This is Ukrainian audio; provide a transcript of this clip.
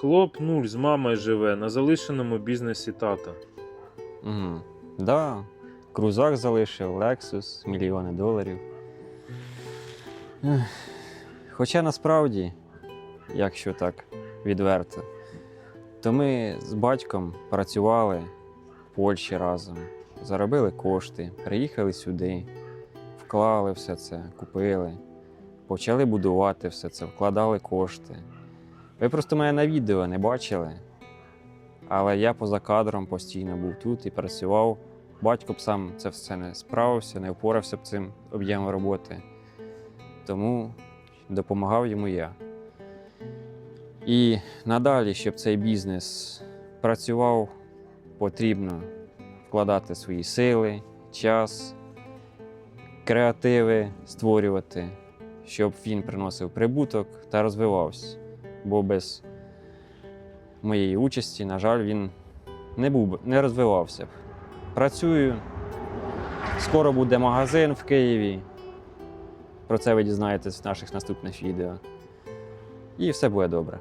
Хлоп нуль з мамою живе на залишеному бізнесі тата. Угу. Да. Крузак залишив, Лексус, мільйони доларів. Хоча насправді, якщо так відверто, то ми з батьком працювали в Польщі разом, заробили кошти, приїхали сюди, вклали все це, купили, почали будувати все це, вкладали кошти. Ви просто мене на відео не бачили, але я поза кадром постійно був тут і працював. Батько б сам це все не справився, не впорався б цим об'ємом роботи. Тому допомагав йому я. І надалі, щоб цей бізнес працював, потрібно вкладати свої сили, час, креативи створювати, щоб він приносив прибуток та розвивався. Бо без моєї участі, на жаль, він не був не розвивався. Працюю. Скоро буде магазин в Києві. Про це ви дізнаєтесь в наших наступних відео. І все буде добре.